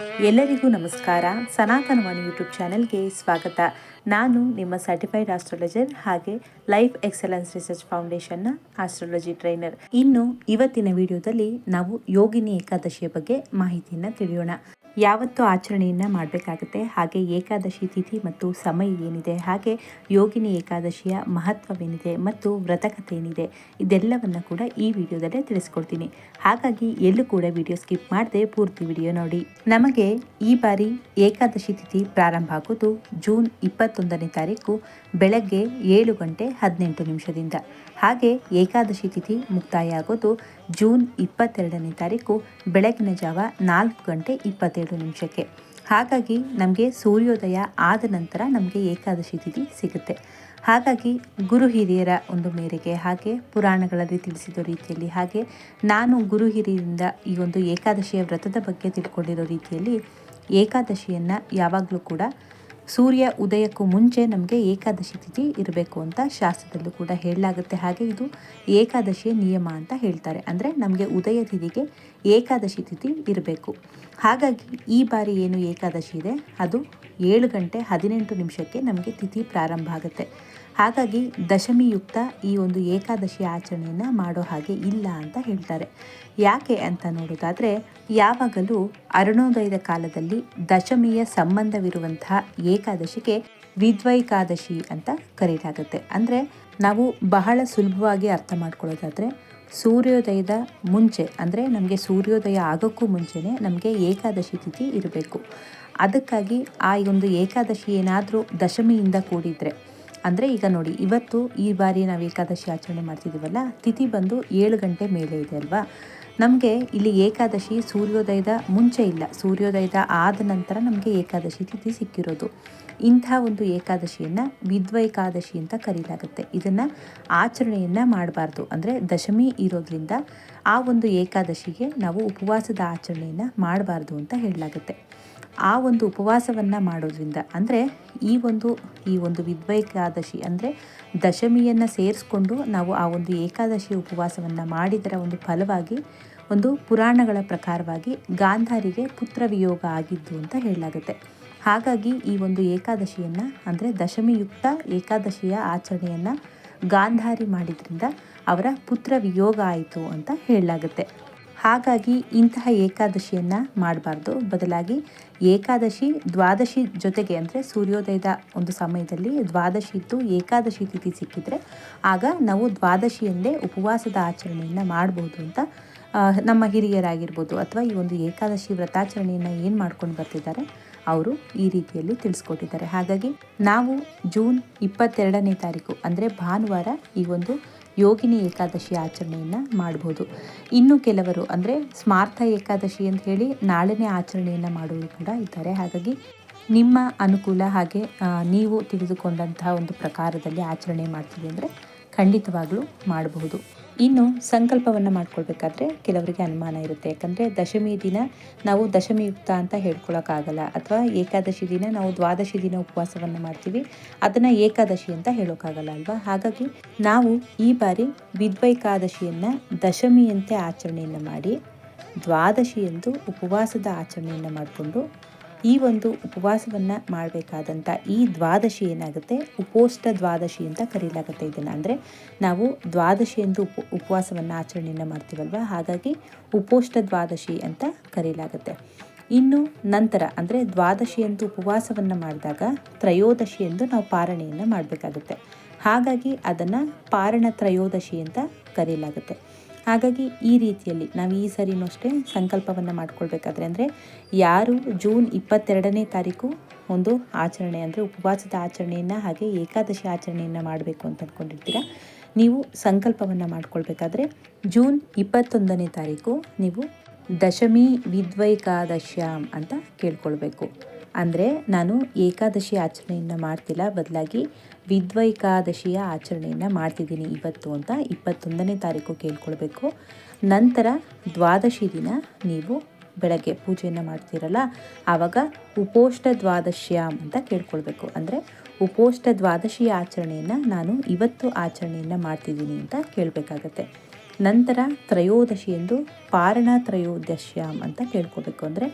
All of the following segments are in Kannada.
ಎಲ್ಲರಿಗೂ ನಮಸ್ಕಾರ. ಸನಾತನವಾಣಿ ಯೂಟ್ಯೂಬ್ ಚಾನೆಲ್ಗೆ ಸ್ವಾಗತ. ನಾನು ನಿಮ್ಮ ಸರ್ಟಿಫೈಡ್ ಆಸ್ಟ್ರಾಲಜರ್ ಹಾಗೆ ಲೈಫ್ ಎಕ್ಸಲೆನ್ಸ್ ರಿಸರ್ಚ್ ಫೌಂಡೇಶನ್ನ ಆಸ್ಟ್ರಾಲಜಿ ಟ್ರೈನರ್. ಇನ್ನು ಇವತ್ತಿನ ವಿಡಿಯೋದಲ್ಲಿ ನಾವು ಯೋಗಿನಿ ಏಕಾದಶಿಯ ಬಗ್ಗೆ ಮಾಹಿತಿಯನ್ನು ತಿಳಿಯೋಣ. ಯಾವತ್ತು ಆಚರಣೆಯನ್ನು ಮಾಡಬೇಕಾಗುತ್ತೆ. ಹಾಗೆ ಏಕಾದಶಿ ತಿಥಿ ಮತ್ತು ಸಮಯ ಏನಿದೆ, ಹಾಗೆ ಯೋಗಿನಿ ಏಕಾದಶಿಯ ಮಹತ್ವವೇನಿದೆ ಮತ್ತು ವ್ರತಕತೆ ಏನಿದೆ ಇದೆಲ್ಲವನ್ನು ಕೂಡ ಈ ವಿಡಿಯೋದಲ್ಲೇ ತಿಳಿಸ್ಕೊಡ್ತೀನಿ. ಹಾಗಾಗಿ ಎಲ್ಲೂ ಕೂಡ ವಿಡಿಯೋ ಸ್ಕಿಪ್ ಮಾಡದೆ ಪೂರ್ತಿ ವಿಡಿಯೋ ನೋಡಿ. ನಮಗೆ ಈ ಬಾರಿ ಏಕಾದಶಿ ತಿಥಿ ಪ್ರಾರಂಭ ಆಗೋದು ಜೂನ್ ಇಪ್ಪತ್ತೊಂದನೇ ತಾರೀಕು ಬೆಳಗ್ಗೆ ಏಳು ಗಂಟೆ ಹದಿನೆಂಟು ನಿಮಿಷದಿಂದ. ಹಾಗೆ ಏಕಾದಶಿ ತಿಥಿ ಮುಕ್ತಾಯ ಆಗೋದು ಜೂನ್ ಇಪ್ಪತ್ತೆರಡನೇ ತಾರೀಕು ಬೆಳಗಿನ ಜಾವ ನಾಲ್ಕು ಗಂಟೆ ಇಪ್ಪತ್ತೆರಡು ನಿಮಿಷಕ್ಕೆ. ಹಾಗಾಗಿ ನಮಗೆ ಸೂರ್ಯೋದಯ ಆದ ನಂತರ ನಮಗೆ ಏಕಾದಶಿ ತಿಥಿ ಸಿಗುತ್ತೆ. ಹಾಗಾಗಿ ಗುರು ಹಿರಿಯರ ಒಂದು ಮೇರೆಗೆ ಹಾಗೆ ಪುರಾಣಗಳಲ್ಲಿ ತಿಳಿಸಿದ ರೀತಿಯಲ್ಲಿ ಹಾಗೆ ನಾನು ಗುರು ಹಿರಿಯರಿಂದ ಈ ಒಂದು ಏಕಾದಶಿಯ ವ್ರತದ ಬಗ್ಗೆ ತಿಳ್ಕೊಂಡಿರೋ ರೀತಿಯಲ್ಲಿ ಏಕಾದಶಿಯನ್ನು ಯಾವಾಗಲೂ ಕೂಡ ಸೂರ್ಯ ಉದಯಕ್ಕೂ ಮುಂಚೆ ನಮಗೆ ಏಕಾದಶಿ ತಿಥಿ ಇರಬೇಕು ಅಂತ ಶಾಸ್ತ್ರದಲ್ಲೂ ಕೂಡ ಹೇಳಲಾಗುತ್ತೆ. ಹಾಗೆ ಇದು ಏಕಾದಶಿಯ ನಿಯಮ ಅಂತ ಹೇಳ್ತಾರೆ. ಅಂದರೆ ನಮಗೆ ಉದಯ ತಿಥಿಗೆ ಏಕಾದಶಿ ತಿಥಿ ಇರಬೇಕು. ಹಾಗಾಗಿ ಈ ಬಾರಿ ಏನು ಏಕಾದಶಿ ಇದೆ? ಅದು ಏಳು ಗಂಟೆ ಹದಿನೆಂಟು ನಿಮಿಷಕ್ಕೆ ನಮಗೆ ತಿಥಿ ಪ್ರಾರಂಭ ಆಗುತ್ತೆ. ಹಾಗಾಗಿ ದಶಮಿಯುಕ್ತ ಈ ಒಂದು ಏಕಾದಶಿ ಆಚರಣೆಯನ್ನು ಮಾಡೋ ಹಾಗೆ ಇಲ್ಲ ಅಂತ ಹೇಳ್ತಾರೆ. ಯಾಕೆ ಅಂತ ನೋಡೋದಾದರೆ, ಯಾವಾಗಲೂ ಅರುಣೋದಯದ ಕಾಲದಲ್ಲಿ ದಶಮಿಯ ಸಂಬಂಧವಿರುವಂತಹ ಏಕಾದಶಿಗೆ ವಿದ್ವೈಕಾದಶಿ ಅಂತ ಕರೆಯಲಾಗುತ್ತೆ ಅಂದರೆ ನಾವು ಬಹಳ ಸುಲಭವಾಗಿ ಅರ್ಥ ಮಾಡ್ಕೊಳ್ಳೋದಾದರೆ, ಸೂರ್ಯೋದಯದ ಮುಂಚೆ, ಅಂದರೆ ನಮಗೆ ಸೂರ್ಯೋದಯ ಆಗೋಕ್ಕೂ ಮುಂಚೆನೇ ನಮಗೆ ಏಕಾದಶಿ ತಿಥಿ ಇರಬೇಕು. ಅದಕ್ಕಾಗಿ ಆ ಒಂದು ಏಕಾದಶಿ ಏನಾದರೂ ದಶಮಿಯಿಂದ ಕೂಡಿದರೆ ಅಂದರೆ ಈಗ ನೋಡಿ, ಇವತ್ತು ಈ ಬಾರಿ ನಾವು ಏಕಾದಶಿ ಆಚರಣೆ ಮಾಡ್ತಿದ್ದೀವಲ್ಲ ತಿಥಿ ಬಂದು ಏಳು ಗಂಟೆ ಮೇಲೆ ಇದೆ ಅಲ್ವಾ? ನಮಗೆ ಇಲ್ಲಿ ಏಕಾದಶಿ ಸೂರ್ಯೋದಯದ ಮುಂಚೆ ಇಲ್ಲ. ಸೂರ್ಯೋದಯದ ಆದ ನಂತರ ನಮಗೆ ಏಕಾದಶಿ ತಿಥಿ ಸಿಕ್ಕಿರೋದು. ಇಂಥ ಒಂದು ಏಕಾದಶಿಯನ್ನು ವಿದ್ವೈಕಾದಶಿ ಅಂತ ಕರೀಲಾಗುತ್ತೆ. ಇದನ್ನು ಆಚರಣೆಯನ್ನು ಮಾಡಬಾರ್ದು. ಅಂದರೆ ದಶಮಿ ಇರೋದ್ರಿಂದ ಆ ಒಂದು ಏಕಾದಶಿಗೆ ನಾವು ಉಪವಾಸದ ಆಚರಣೆಯನ್ನು ಮಾಡಬಾರ್ದು ಅಂತ ಹೇಳಲಾಗುತ್ತೆ. ಆ ಒಂದು ಉಪವಾಸವನ್ನು ಮಾಡೋದ್ರಿಂದ ಅಂದರೆ ಈ ಒಂದು ಈ ಒಂದು ವಿದ್ವೈಕಾದಶಿ ಅಂದರೆ ದಶಮಿಯನ್ನು ಸೇರಿಸ್ಕೊಂಡು ನಾವು ಆ ಒಂದು ಏಕಾದಶಿ ಉಪವಾಸವನ್ನು ಮಾಡಿದರ ಒಂದು ಫಲವಾಗಿ ಒಂದು ಪುರಾಣಗಳ ಪ್ರಕಾರವಾಗಿ ಗಾಂಧಾರಿಗೆ ಪುತ್ರವಿಯೋಗ ಆಗಿದ್ದು ಅಂತ ಹೇಳಲಾಗುತ್ತೆ. ಹಾಗಾಗಿ ಈ ಒಂದು ಏಕಾದಶಿಯನ್ನು ಅಂದರೆ ದಶಮಿಯುಕ್ತ ಏಕಾದಶಿಯ ಆಚರಣೆಯನ್ನು ಗಾಂಧಾರಿ ಮಾಡಿದ್ರಿಂದ ಅವರ ಪುತ್ರ ವಿಯೋಗ ಆಯಿತು ಅಂತ ಹೇಳಲಾಗುತ್ತೆ. ಹಾಗಾಗಿ ಇಂತಹ ಏಕಾದಶಿಯನ್ನು ಮಾಡಬಾರ್ದು. ಬದಲಾಗಿ ಏಕಾದಶಿ ದ್ವಾದಶಿ ಜೊತೆಗೆ ಅಂದರೆ ಸೂರ್ಯೋದಯದ ಒಂದು ಸಮಯದಲ್ಲಿ ದ್ವಾದಶಿ ಇದ್ದು ಏಕಾದಶಿ ತಿಥಿ ಸಿಕ್ಕಿದರೆ ಆಗ ನಾವು ದ್ವಾದಶಿಯಲ್ಲೇ ಉಪವಾಸದ ಆಚರಣೆಯನ್ನು ಮಾಡ್ಬೋದು ಅಂತ ನಮ್ಮ ಹಿರಿಯರಾಗಿರ್ಬೋದು. ಅಥವಾ ಈ ಒಂದು ಏಕಾದಶಿ ವ್ರತಾಚರಣೆಯನ್ನು ಏನು ಮಾಡ್ಕೊಂಡು ಬರ್ತಿದ್ದಾರೆ ಅವರು ಈ ರೀತಿಯಲ್ಲಿ ತಿಳಿಸ್ಕೊಟ್ಟಿದ್ದಾರೆ. ಹಾಗಾಗಿ ನಾವು ಜೂನ್ ಇಪ್ಪತ್ತೆರಡನೇ ತಾರೀಕು ಅಂದರೆ ಭಾನುವಾರ ಈ ಒಂದು ಯೋಗಿನಿ ಏಕಾದಶಿ ಆಚರಣೆಯನ್ನು ಮಾಡ್ಬೋದು. ಇನ್ನು ಕೆಲವರು ಅಂದರೆ ಸ್ಮಾರ್ಥ ಏಕಾದಶಿ ಅಂತ ಹೇಳಿ ನಾಳೆನೇ ಆಚರಣೆಯನ್ನು ಮಾಡೋರು ಕೂಡ ಇದ್ದಾರೆ. ಹಾಗಾಗಿ ನಿಮ್ಮ ಅನುಕೂಲ ಹಾಗೆ ನೀವು ತಿಳಿದುಕೊಂಡಂತಹ ಒಂದು ಪ್ರಕಾರದಲ್ಲಿ ಆಚರಣೆ ಮಾಡ್ತೀವಿ ಅಂದರೆ ಖಂಡಿತವಾಗ್ಲೂ ಮಾಡಬಹುದು. ಇನ್ನು ಸಂಕಲ್ಪವನ್ನು ಮಾಡ್ಕೊಳ್ಬೇಕಾದ್ರೆ ಕೆಲವರಿಗೆ ಅನುಮಾನ ಇರುತ್ತೆ. ಯಾಕಂದರೆ ದಶಮಿ ದಿನ ನಾವು ದಶಮಿಯುಕ್ತ ಅಂತ ಹೇಳ್ಕೊಳಕ್ಕಾಗಲ್ಲ. ಅಥವಾ ಏಕಾದಶಿ ದಿನ ನಾವು ದ್ವಾದಶಿ ದಿನ ಉಪವಾಸವನ್ನು ಮಾಡ್ತೀವಿ. ಅದನ್ನು ಏಕಾದಶಿ ಅಂತ ಹೇಳೋಕ್ಕಾಗಲ್ಲ ಅಲ್ವಾ? ಹಾಗಾಗಿ ನಾವು ಈ ಬಾರಿ ವಿದ್ವೈಕಾದಶಿಯನ್ನು ದಶಮಿಯಂತೆ ಆಚರಣೆಯನ್ನು ಮಾಡಿ, ದ್ವಾದಶಿಯಂದು ಉಪವಾಸದ ಆಚರಣೆಯನ್ನು ಮಾಡಿಕೊಂಡು ಈ ಒಂದು ಉಪವಾಸವನ್ನು ಮಾಡಬೇಕಾದಂಥ ಈ ದ್ವಾದಶಿ ಏನಾಗುತ್ತೆ? ಉಪೋಷ್ಟ ದ್ವಾದಶಿ ಅಂತ ಕರೀಲಾಗುತ್ತೆ ಇದನ್ನು. ಅಂದರೆ ನಾವು ದ್ವಾದಶಿ ಎಂದು ಉಪ, ಉಪವಾಸವನ್ನು ಆಚರಣೆಯನ್ನು ಮಾಡ್ತೀವಲ್ವ? ಹಾಗಾಗಿ ಉಪೋಷ್ಟ ದ್ವಾದಶಿ ಅಂತ ಕರೀಲಾಗುತ್ತೆ. ಇನ್ನು ನಂತರ, ಅಂದರೆ ದ್ವಾದಶಿ ಎಂದು ಉಪವಾಸವನ್ನು ಮಾಡಿದಾಗ ತ್ರಯೋದಶಿ ಎಂದು ನಾವು ಪಾರಣೆಯನ್ನು ಮಾಡಬೇಕಾಗುತ್ತೆ. ಹಾಗಾಗಿ ಅದನ್ನು ಪಾರಣ ತ್ರಯೋದಶಿ ಅಂತ ಕರೀಲಾಗುತ್ತೆ. ಹಾಗಾಗಿ ಈ ರೀತಿಯಲ್ಲಿ ನಾವು ಈ ಸರಿನೂ ಅಷ್ಟೇ ಸಂಕಲ್ಪವನ್ನು ಮಾಡ್ಕೊಳ್ಬೇಕಾದ್ರೆ ಅಂದರೆ ಯಾರು ಜೂನ್ ಇಪ್ಪತ್ತೆರಡನೇ ತಾರೀಕು ಒಂದು ಆಚರಣೆ ಅಂದರೆ ಉಪವಾಸದ ಆಚರಣೆಯನ್ನು ಹಾಗೆ ಏಕಾದಶಿ ಆಚರಣೆಯನ್ನು ಮಾಡಬೇಕು ಅಂತ ಅಂದ್ಕೊಂಡಿರ್ತೀರ ನೀವು ಸಂಕಲ್ಪವನ್ನು ಮಾಡ್ಕೊಳ್ಬೇಕಾದ್ರೆ ಜೂನ್ ಇಪ್ಪತ್ತೊಂದನೇ ತಾರೀಕು ನೀವು ದಶಮಿ ವಿದ್ವೈಕಾದಶ್ಯಾಮ್ ಅಂತ ಕೇಳ್ಕೊಳ್ಬೇಕು. ಅಂದರೆ ನಾನು ಏಕಾದಶಿ ಆಚರಣೆಯನ್ನು ಮಾಡ್ತಿಲ್ಲ. ಬದಲಾಗಿ ವಿದ್ವೈಕಾದಶಿಯ ಆಚರಣೆಯನ್ನು ಮಾಡ್ತಿದ್ದೀನಿ ಇವತ್ತು ಅಂತ ಇಪ್ಪತ್ತೊಂದನೇ ತಾರೀಕು ಕೇಳ್ಕೊಳ್ಬೇಕು. ನಂತರ ದ್ವಾದಶಿ ದಿನ ನೀವು ಬೆಳಗ್ಗೆ ಪೂಜೆಯನ್ನು ಮಾಡ್ತೀರಲ್ಲ, ಆವಾಗ ಉಪೋಷ್ಟ ದ್ವಾದಶ್ಯಾಮ್ ಅಂತ ಕೇಳ್ಕೊಳ್ಬೇಕು. ಅಂದರೆ ಉಪೋಷ್ಟ ದ್ವಾದಶಿಯ ಆಚರಣೆಯನ್ನು ನಾನು ಇವತ್ತು ಆಚರಣೆಯನ್ನು ಮಾಡ್ತಿದ್ದೀನಿ ಅಂತ ಕೇಳಬೇಕಾಗತ್ತೆ. ನಂತರ ತ್ರಯೋದಶಿ ಎಂದು ಪಾರಣ ತ್ರಯೋದಶ್ಯಾಮ್ ಅಂತ ಕೇಳ್ಕೊಬೇಕು ಅಂದರೆ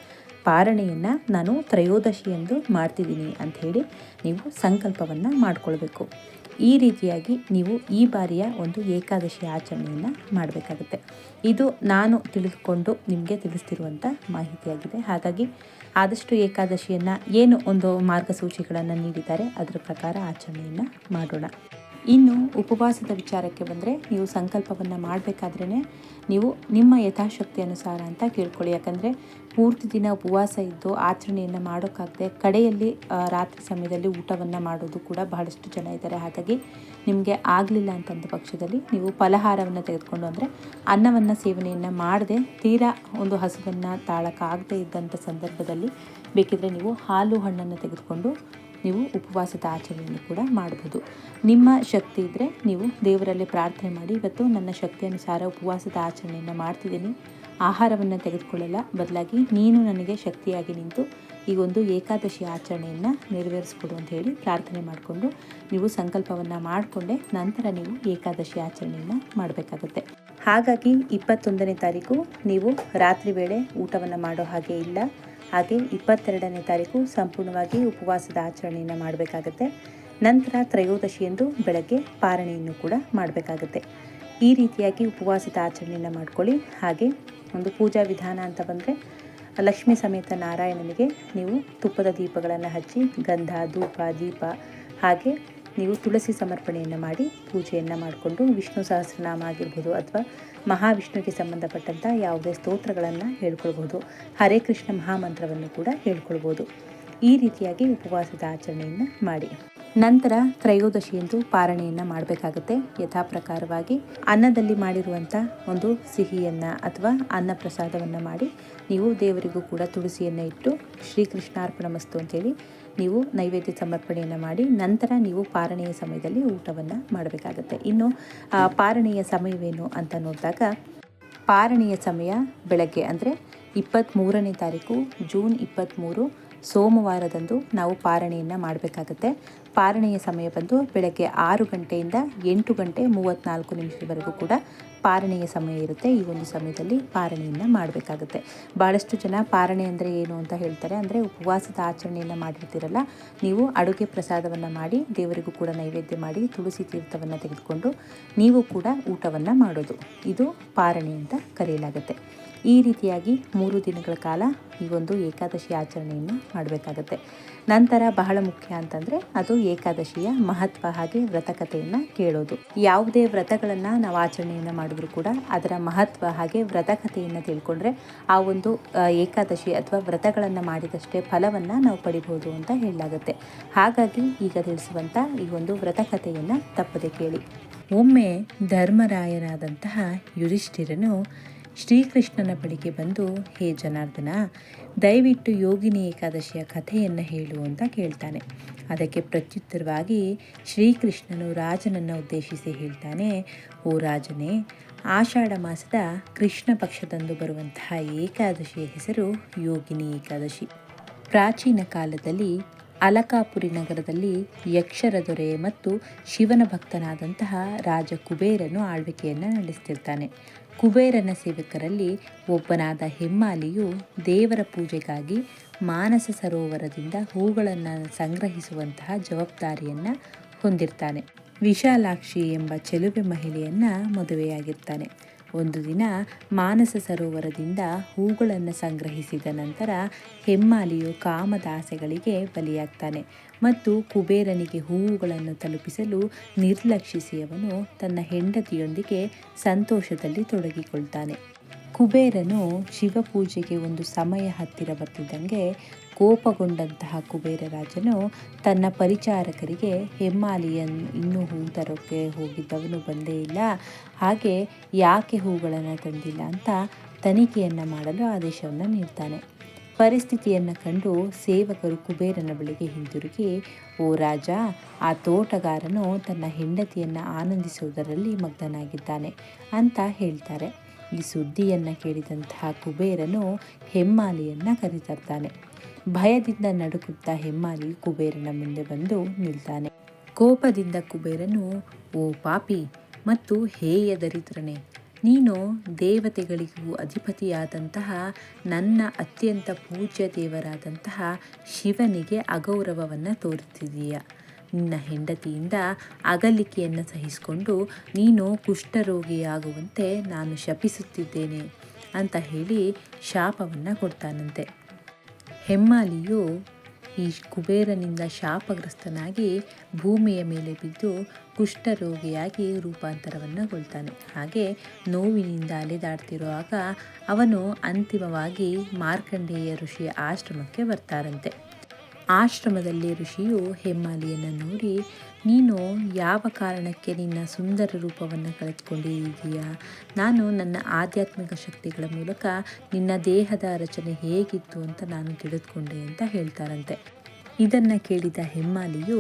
ಪಾರಣೆಯನ್ನು ನಾನು ತ್ರಯೋದಶಿ ಎಂದು ಮಾಡ್ತಿದ್ದೀನಿ ಅಂತ ಹೇಳಿ ನೀವು ಸಂಕಲ್ಪವನ್ನು ಮಾಡಿಕೊಳ್ಬೇಕು. ಈ ರೀತಿಯಾಗಿ ನೀವು ಈ ಬಾರಿಯ ಒಂದು ಏಕಾದಶಿ ಆಚರಣೆಯನ್ನು ಮಾಡಬೇಕಾಗುತ್ತೆ. ಇದು ನಾನು ತಿಳಿದುಕೊಂಡು ನಿಮಗೆ ತಿಳಿಸ್ತಿರುವಂಥ ಮಾಹಿತಿಯಾಗಿದೆ. ಹಾಗಾಗಿ ಆದಷ್ಟು ಏಕಾದಶಿಯನ್ನು ಏನು ಒಂದು ಮಾರ್ಗಸೂಚಿಗಳನ್ನು ನೀಡಿದ್ದಾರೆ, ಅದರ ಪ್ರಕಾರ ಆಚರಣೆಯನ್ನು ಮಾಡೋಣ. ಇನ್ನು ಉಪವಾಸದ ವಿಚಾರಕ್ಕೆ ಬಂದರೆ ನೀವು ಸಂಕಲ್ಪವನ್ನು ಮಾಡಬೇಕಾದ್ರೇ ನೀವು ನಿಮ್ಮ ಯಥಾಶಕ್ತಿ ಅನುಸಾರ ಅಂತ ಕೇಳ್ಕೊಳ್ಳಿ. ಯಾಕಂದರೆ ಪೂರ್ತಿ ದಿನ ಉಪವಾಸ ಇದ್ದು ಆಚರಣೆಯನ್ನು ಮಾಡೋಕ್ಕಾಗದೆ ಕಡೆಯಲ್ಲಿ ರಾತ್ರಿ ಸಮಯದಲ್ಲಿ ಊಟವನ್ನು ಮಾಡೋದು ಕೂಡ ಬಹಳಷ್ಟು ಜನ ಇದ್ದಾರೆ. ಹಾಗಾಗಿ ನಿಮಗೆ ಆಗಲಿಲ್ಲ ಅಂತಂದ ಪಕ್ಷದಲ್ಲಿ ನೀವು ಫಲಹಾರವನ್ನು ತೆಗೆದುಕೊಂಡು ಅಂದರೆ ಅನ್ನವನ್ನು, ಸೇವನೆಯನ್ನು ಮಾಡದೆ ತೀರಾ ಒಂದು ಹಸುವನ್ನು ತಾಳಕ್ಕಾಗದೇ ಇದ್ದಂಥ ಸಂದರ್ಭದಲ್ಲಿ ಬೇಕಿದ್ರೆ ನೀವು ಹಾಲು ಹಣ್ಣನ್ನು ತೆಗೆದುಕೊಂಡು ನೀವು ಉಪವಾಸದ ಆಚರಣೆಯನ್ನು ಕೂಡ ಮಾಡ್ಬೋದು. ನಿಮ್ಮ ಶಕ್ತಿ ಇದ್ದರೆ ನೀವು ದೇವರಲ್ಲಿ ಪ್ರಾರ್ಥನೆ ಮಾಡಿ, ಇವತ್ತು ನನ್ನ ಶಕ್ತಿ ಅನುಸಾರ ಉಪವಾಸದ ಆಚರಣೆಯನ್ನು ಮಾಡ್ತಿದ್ದೀನಿ. ಆಹಾರವನ್ನು ತೆಗೆದುಕೊಳ್ಳಲ್ಲ, ಬದಲಾಗಿ ನೀನು ನನಗೆ ಶಕ್ತಿಯಾಗಿ ನಿಂತು ಈ ಒಂದು ಏಕಾದಶಿ ಆಚರಣೆಯನ್ನು ನೆರವೇರಿಸ್ಕೊಡು ಅಂತ ಹೇಳಿ ಪ್ರಾರ್ಥನೆ ಮಾಡಿಕೊಂಡು, ನೀವು ಸಂಕಲ್ಪವನ್ನು ಮಾಡಿಕೊಂಡೆ ನಂತರ ನೀವು ಏಕಾದಶಿ ಆಚರಣೆಯನ್ನು ಮಾಡಬೇಕಾಗುತ್ತೆ. ಹಾಗಾಗಿ ಇಪ್ಪತ್ತೊಂದನೇ ತಾರೀಕು, ನೀವು ರಾತ್ರಿ ವೇಳೆ ಊಟವನ್ನು ಮಾಡೋ ಹಾಗೆ ಇಲ್ಲ. ಹಾಗೆ ಇಪ್ಪತ್ತೆರಡನೇ ತಾರೀಕು ಸಂಪೂರ್ಣವಾಗಿ ಉಪವಾಸದ ಆಚರಣೆಯನ್ನು ಮಾಡಬೇಕಾಗತ್ತೆ. ನಂತರ ತ್ರಯೋದಶಿಯಂದು ಬೆಳಗ್ಗೆ ಪಾರಣೆಯನ್ನು ಕೂಡ ಮಾಡಬೇಕಾಗತ್ತೆ. ಈ ರೀತಿಯಾಗಿ ಉಪವಾಸದ ಆಚರಣೆಯನ್ನು ಮಾಡ್ಕೊಳ್ಳಿ. ಹಾಗೆ ಒಂದು ಪೂಜಾ ವಿಧಾನ ಅಂತ ಬಂದರೆ ಲಕ್ಷ್ಮೀ ಸಮೇತ ನಾರಾಯಣನಿಗೆ ನೀವು ತುಪ್ಪದ ದೀಪಗಳನ್ನು ಹಚ್ಚಿ ಗಂಧ, ಧೂಪ, ದೀಪ ಹಾಗೆ ನೀವು ತುಳಸಿ ಸಮರ್ಪಣೆಯನ್ನು ಮಾಡಿ ಪೂಜೆಯನ್ನು ಮಾಡಿಕೊಂಡು ವಿಷ್ಣು ಸಹಸ್ರನಾಮ ಆಗಿರ್ಬೋದು ಅಥವಾ ಮಹಾವಿಷ್ಣುವಿಗೆ ಸಂಬಂಧಪಟ್ಟಂಥ ಯಾವುದೇ ಸ್ತೋತ್ರಗಳನ್ನು ಹೇಳ್ಕೊಳ್ಬೋದು. ಹರೇ ಕೃಷ್ಣ ಮಹಾಮಂತ್ರವನ್ನು ಕೂಡ ಹೇಳ್ಕೊಳ್ಬೋದು. ಈ ರೀತಿಯಾಗಿ ಉಪವಾಸದ ಆಚರಣೆಯನ್ನು ಮಾಡಿ. ನಂತರ ತ್ರಯೋದಶಿಯಂದು ಪಾರಣೆಯನ್ನು ಮಾಡಬೇಕಾಗುತ್ತೆ. ಯಥಾ ಪ್ರಕಾರವಾಗಿ ಅನ್ನದಲ್ಲಿ ಮಾಡಿರುವಂಥ ಒಂದು ಸಿಹಿಯನ್ನು ಅಥವಾ ಅನ್ನ ಪ್ರಸಾದವನ್ನು ಮಾಡಿ ನೀವು ದೇವರಿಗೂ ಕೂಡ ತುಳಸಿಯನ್ನು ಇಟ್ಟು ಶ್ರೀಕೃಷ್ಣಾರ್ಪಣ ಮಸ್ತು ಅಂತೇಳಿ ನೀವು ನೈವೇದ್ಯ ಸಮರ್ಪಣೆಯನ್ನು ಮಾಡಿ ನಂತರ ನೀವು ಪಾರಣೆಯ ಸಮಯದಲ್ಲಿ ಊಟವನ್ನು ಮಾಡಬೇಕಾಗುತ್ತೆ. ಇನ್ನು ಪಾರಣೆಯ ಸಮಯವೇನು ಅಂತ ನೋಡಿದಾಗ ಪಾರಣೆಯ ಸಮಯ ಬೆಳಗ್ಗೆ ಅಂದರೆ ಇಪ್ಪತ್ತ್ಮೂರನೇ ತಾರೀಕು ಜೂನ್ ಇಪ್ಪತ್ತ್ಮೂರು ಸೋಮವಾರದಂದು ನಾವು ಪಾರಣೆಯನ್ನು ಮಾಡಬೇಕಾಗತ್ತೆ. ಪಾರಣೆಯ ಸಮಯ ಬಂದು ಬೆಳಗ್ಗೆ ಆರು ಗಂಟೆಯಿಂದ ಎಂಟು ಗಂಟೆ ಮೂವತ್ತ್ನಾಲ್ಕು ನಿಮಿಷದವರೆಗೂ ಕೂಡ ಪಾರಣೆಯ ಸಮಯ ಇರುತ್ತೆ. ಈ ಒಂದು ಸಮಯದಲ್ಲಿ ಪಾರಣೆಯನ್ನು ಮಾಡಬೇಕಾಗುತ್ತೆ. ಭಾಳಷ್ಟು ಜನ ಪಾರಣೆ ಅಂದರೆ ಏನು ಅಂತ ಹೇಳ್ತಾರೆ ಅಂದರೆ ಉಪವಾಸದ ಆಚರಣೆಯನ್ನು ಮಾಡಿರ್ತೀರಲ್ಲ, ನೀವು ಅಡುಗೆ ಪ್ರಸಾದವನ್ನು ಮಾಡಿ ದೇವರಿಗೂ ಕೂಡ ನೈವೇದ್ಯ ಮಾಡಿ ತುಳಸಿ ತೀರ್ಥವನ್ನು ತೆಗೆದುಕೊಂಡು ನೀವು ಕೂಡ ಊಟವನ್ನು ಮಾಡೋದು. ಇದು ಪಾರಣೆ ಅಂತ ಕರೆಯಲಾಗುತ್ತೆ. ಈ ರೀತಿಯಾಗಿ ಮೂರು ದಿನಗಳ ಕಾಲ ಈ ಒಂದು ಏಕಾದಶಿ ಆಚರಣೆಯನ್ನು ಮಾಡಬೇಕಾಗತ್ತೆ. ನಂತರ ಬಹಳ ಮುಖ್ಯ ಅಂತಂದರೆ ಅದು ಏಕಾದಶಿಯ ಮಹತ್ವ ಹಾಗೆ ವ್ರತಕಥೆಯನ್ನು ಕೇಳೋದು. ಯಾವುದೇ ವ್ರತಗಳನ್ನು ನಾವು ಆಚರಣೆಯನ್ನು ಮಾಡಿದ್ರು ಕೂಡ ಅದರ ಮಹತ್ವ ಹಾಗೆ ವ್ರತಕಥೆಯನ್ನು ತಿಳ್ಕೊಂಡ್ರೆ ಆ ಒಂದು ಏಕಾದಶಿ ಅಥವಾ ವ್ರತಗಳನ್ನು ಮಾಡಿದಷ್ಟೇ ಫಲವನ್ನು ನಾವು ಪಡಿಬೋದು ಅಂತ ಹೇಳಲಾಗುತ್ತೆ. ಹಾಗಾಗಿ ಈಗ ತಿಳಿಸುವಂಥ ಈ ಒಂದು ವ್ರತಕಥೆಯನ್ನು ತಪ್ಪದೆ ಕೇಳಿ. ಒಮ್ಮೆ ಧರ್ಮರಾಯನಾದಂತಹ ಯುಧಿಷ್ಠಿರನು ಶ್ರೀಕೃಷ್ಣನ ಬಳಿಗೆ ಬಂದು, ಹೇ ಜನಾರ್ದನ, ದಯವಿಟ್ಟು ಯೋಗಿನಿ ಏಕಾದಶಿಯ ಕಥೆಯನ್ನು ಹೇಳು ಅಂತ ಕೇಳ್ತಾನೆ. ಅದಕ್ಕೆ ಪ್ರತ್ಯುತ್ತರವಾಗಿ ಶ್ರೀಕೃಷ್ಣನು ರಾಜನನ್ನು ಉದ್ದೇಶಿಸಿ ಹೇಳ್ತಾನೆ, ಓ ರಾಜನೇ, ಆಷಾಢ ಮಾಸದ ಕೃಷ್ಣ ಪಕ್ಷದಂದು ಬರುವಂತಹ ಏಕಾದಶಿಯ ಹೆಸರು ಯೋಗಿನಿ ಏಕಾದಶಿ. ಪ್ರಾಚೀನ ಕಾಲದಲ್ಲಿ ಅಲಕಾಪುರಿ ನಗರದಲ್ಲಿ ಯಕ್ಷರ ದೊರೆ ಮತ್ತು ಶಿವನ ಭಕ್ತನಾದಂತಹ ರಾಜ ಕುಬೇರನು ಆಳ್ವಿಕೆಯನ್ನು ನಡೆಸ್ತಿರ್ತಾನೆ. ಕುಬೇರನ ಸೇವಕರಲ್ಲಿ ಒಬ್ಬನಾದ ಹೆಮ್ಮಾಲಿಯು ದೇವರ ಪೂಜೆಗಾಗಿ ಮಾನಸ ಸರೋವರದಿಂದ ಹೂಗಳನ್ನು ಸಂಗ್ರಹಿಸುವಂತಹ ಜವಾಬ್ದಾರಿಯನ್ನು ಹೊಂದಿರ್ತಾನೆ. ವಿಶಾಲಾಕ್ಷಿ ಎಂಬ ಚೆಲುವೆ ಮಹಿಳೆಯನ್ನು ಮದುವೆಯಾಗಿರ್ತಾನೆ. ಒಂದು ದಿನ ಮಾನಸ ಸರೋವರದಿಂದ ಹೂಗಳನ್ನು ಸಂಗ್ರಹಿಸಿದ ನಂತರ ಹೆಮ್ಮಾಲಿಯು ಕಾಮದಾಸೆಗಳಿಗೆ ಬಲಿಯಾಗ್ತಾನೆ ಮತ್ತು ಕುಬೇರನಿಗೆ ಹೂವುಗಳನ್ನು ತಲುಪಿಸಲು ನಿರ್ಲಕ್ಷಿಸಿ ಅವನು ತನ್ನ ಹೆಂಡತಿಯೊಂದಿಗೆ ಸಂತೋಷದಲ್ಲಿ ತೊಡಗಿಕೊಳ್ತಾನೆ. ಕುಬೇರನು ಶಿವಪೂಜೆಗೆ ಒಂದು ಸಮಯ ಹತ್ತಿರ ಬರ್ತಿದ್ದಂಗೆ ಕೋಪಗೊಂಡಂತಹ ಕುಬೇರ ರಾಜನು ತನ್ನ ಪರಿಚಾರಕರಿಗೆ, ಹೆಮ್ಮಾಲಿಯನ್, ಇನ್ನೂ ಹೂ ತರೋಕ್ಕೆ ಹೋಗಿದ್ದವನು ಬಂದೇ ಇಲ್ಲ. ಹಾಗೆ ಯಾಕೆ ಹೂಗಳನ್ನು ತಂದಿಲ್ಲ ಅಂತ ತನಿಖೆಯನ್ನು ಮಾಡಲು ಆದೇಶವನ್ನು ನೀಡ್ತಾನೆ. ಪರಿಸ್ಥಿತಿಯನ್ನು ಕಂಡು ಸೇವಕರು ಕುಬೇರನ ಬಳಿಗೆ ಹಿಂದಿರುಗಿ, ಓ ರಾಜ, ಆ ತೋಟಗಾರನು ತನ್ನ ಹೆಂಡತಿಯನ್ನು ಆನಂದಿಸುವುದರಲ್ಲಿ ಮಗ್ನನಾಗಿದ್ದಾನೆ ಅಂತ ಹೇಳ್ತಾರೆ. ಈ ಸುದ್ದಿಯನ್ನು ಕೇಳಿದಂತಹ ಕುಬೇರನು ಹೆಮ್ಮಾಲಿಯನ್ನು ಕರೆತರ್ತಾನೆ. ಭಯದಿಂದ ನಡುಕುತ್ತಾ ಹೆಮ್ಮಾಲಿ ಕುಬೇರನ ಮುಂದೆ ಬಂದು ನಿಲ್ತಾನೆ. ಕೋಪದಿಂದ ಕುಬೇರನು, ಓ ಪಾಪಿ, ಮತ್ತು ಹೇಯ ದರಿದ್ರನೇ ನೀನು ದೇವತೆಗಳಿಗೂ ಅಧಿಪತಿಯಾದಂತಹ ನನ್ನ ಅತ್ಯಂತ ಪೂಜ್ಯ ದೇವರಾದಂತಹ ಶಿವನಿಗೆ ಅಗೌರವವನ್ನು ತೋರುತ್ತಿದೀಯ ನಿನ್ನ ಹೆಂಡತಿಯಿಂದ ಅಗಲಿಕೆಯನ್ನು ಸಹಿಸಿಕೊಂಡು ನೀನು ಕುಷ್ಠರೋಗಿಯಾಗುವಂತೆ ನಾನು ಶಪಿಸುತ್ತಿದ್ದೇನೆ ಅಂತ ಹೇಳಿ ಶಾಪವನ್ನು ಕೊಡ್ತಾನಂತೆ. ಹೆಮ್ಮಾಲಿಯು ಈ ಕುಬೇರನಿಂದ ಶಾಪಗ್ರಸ್ತನಾಗಿ ಭೂಮಿಯ ಮೇಲೆ ಬಿದ್ದು ಕುಷ್ಠರೋಗಿಯಾಗಿ ರೂಪಾಂತರವನ್ನುಗೊಳ್ತಾನೆ ಹಾಗೆ ನೋವಿನಿಂದ ಅಲೆದಾಡ್ತಿರುವಾಗ ಅವನು ಅಂತಿಮವಾಗಿ ಮಾರ್ಕಂಡೇಯ ಋಷಿಯ ಆಶ್ರಮಕ್ಕೆ ಬರ್ತಾರಂತೆ. ಆಶ್ರಮದಲ್ಲಿ ಋಷಿಯು ಹೆಮ್ಮಾಲಿಯನ್ನು ನೋಡಿ, ನೀನು ಯಾವ ಕಾರಣಕ್ಕೆ ನಿನ್ನ ಸುಂದರ ರೂಪವನ್ನು ಕಳೆದುಕೊಂಡಿದ್ದೀಯಾ? ನಾನು ನನ್ನ ಆಧ್ಯಾತ್ಮಿಕ ಶಕ್ತಿಗಳ ಮೂಲಕ ನಿನ್ನ ದೇಹದ ರಚನೆ ಹೇಗಿತ್ತು ಅಂತ ನಾನು ತಿಳಿದುಕೊಂಡೆ ಅಂತ ಹೇಳ್ತಾರಂತೆ. ಇದನ್ನು ಕೇಳಿದ ಹೆಮ್ಮಾಲಿಯು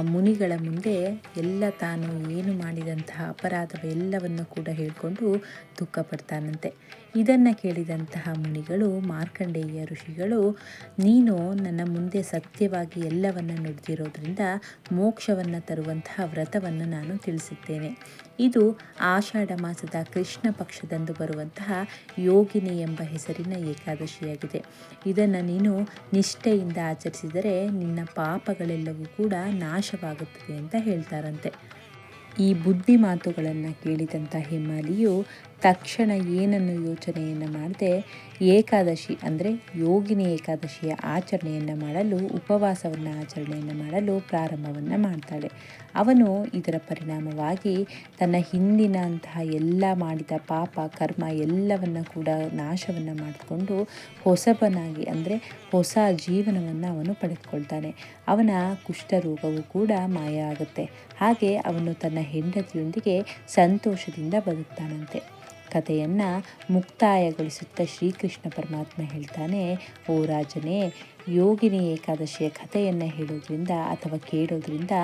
ಮುನಿಗಳ ಮುಂದೆ ಎಲ್ಲ ತಾನು ಏನು ಮಾಡಿದಂತಹ ಅಪರಾಧವೆಲ್ಲವನ್ನು ಕೂಡ ಹೇಳಿಕೊಂಡು ದುಃಖ ಪಡ್ತಾನಂತೆ ಇದನ್ನು ಕೇಳಿದಂತಹ ಮುನಿಗಳು, ಮಾರ್ಕಂಡೇಯ ಋಷಿಗಳು, ನೀನು ನನ್ನ ಮುಂದೆ ಸತ್ಯವಾಗಿ ಎಲ್ಲವನ್ನು ನುಡಿದಿರೋದ್ರಿಂದ ಮೋಕ್ಷವನ್ನು ತರುವಂತಹ ವ್ರತವನ್ನು ನಾನು ತಿಳಿಸುತ್ತೇನೆ ಇದು ಆಷಾಢ ಮಾಸದ ಕೃಷ್ಣ ಪಕ್ಷದಂದು ಬರುವಂತಹ ಯೋಗಿನಿ ಎಂಬ ಹೆಸರಿನ ಏಕಾದಶಿಯಾಗಿದೆ. ಇದನ್ನು ನೀನು ನಿಷ್ಠೆಯಿಂದ ಆಚರಿಸಿದರೆ ನಿನ್ನ ಪಾಪಗಳೆಲ್ಲವೂ ಕೂಡ ನಾಶವಾಗುತ್ತದೆ ಅಂತ ಹೇಳ್ತಾರಂತೆ. ಈ ಬುದ್ಧಿ ಮಾತುಗಳನ್ನು ಕೇಳಿದಂಥ ಹಿಮಾಲಿಯು ತಕ್ಷಣ ಏನನ್ನು ಯೋಚನೆಯನ್ನು ಮಾಡದೆ ಏಕಾದಶಿ ಅಂದರೆ ಯೋಗಿನಿ ಏಕಾದಶಿಯ ಆಚರಣೆಯನ್ನು ಮಾಡಲು, ಉಪವಾಸವನ್ನು ಆಚರಣೆಯನ್ನು ಮಾಡಲು ಪ್ರಾರಂಭವನ್ನು ಮಾಡ್ತಾಳೆ. ಅವನು ಇದರ ಪರಿಣಾಮವಾಗಿ ತನ್ನ ಹಿಂದಿನ ಅಂತಹ ಎಲ್ಲ ಮಾಡಿದ ಪಾಪ, ಕರ್ಮ ಎಲ್ಲವನ್ನು ಕೂಡ ನಾಶವನ್ನು ಮಾಡಿಕೊಂಡು ಹೊಸಬನಾಗಿ ಅಂದರೆ ಹೊಸ ಜೀವನವನ್ನು ಅವನು ಪಡೆದುಕೊಳ್ತಾನೆ. ಅವನ ಕುಷ್ಠರೋಗವು ಕೂಡ ಮಾಯ ಆಗುತ್ತೆ. ಹಾಗೆ ಅವನು ತನ್ನ ಹೆಂಡತಿಯೊಂದಿಗೆ ಸಂತೋಷದಿಂದ ಬದುಕ್ತಾನಂತೆ. ಕಥೆಯನ್ನು ಮುಕ್ತಾಯಗೊಳಿಸುತ್ತಾ ಶ್ರೀಕೃಷ್ಣ ಪರಮಾತ್ಮ ಹೇಳ್ತಾನೆ, ಓ ರಾಜನೇ, ಯೋಗಿನಿ ಏಕಾದಶಿಯ ಕಥೆಯನ್ನು ಹೇಳೋದ್ರಿಂದ ಅಥವಾ ಕೇಳೋದ್ರಿಂದ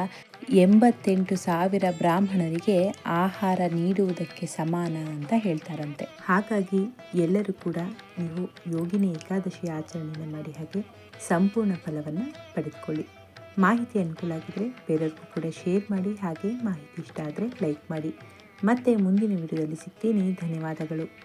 ಎಂಬತ್ತೆಂಟು ಸಾವಿರ ಬ್ರಾಹ್ಮಣರಿಗೆ ಆಹಾರ ನೀಡುವುದಕ್ಕೆ ಸಮಾನ ಅಂತ ಹೇಳ್ತಾರಂತೆ. ಹಾಗಾಗಿ ಎಲ್ಲರೂ ಕೂಡ ನೀವು ಯೋಗಿನಿ ಏಕಾದಶಿ ಆಚರಣೆಯನ್ನು ಮಾಡಿ ಹಾಗೆ ಸಂಪೂರ್ಣ ಫಲವನ್ನು ಪಡೆದುಕೊಳ್ಳಿ. ಮಾಹಿತಿ ಅನುಕೂಲ ಆಗಿದ್ರೆ ಬೇರೆಯವ್ರಿಗೂ ಕೂಡ ಶೇರ್ ಮಾಡಿ, ಹಾಗೆ ಮಾಹಿತಿ ಇಷ್ಟ ಆದರೆ ಲೈಕ್ ಮಾಡಿ. ಮತ್ತೆ ಮುಂದಿನ ವಿಡಿಯೋದಲ್ಲಿ ಸಿಗ್ತೀನಿ. ಧನ್ಯವಾದಗಳು.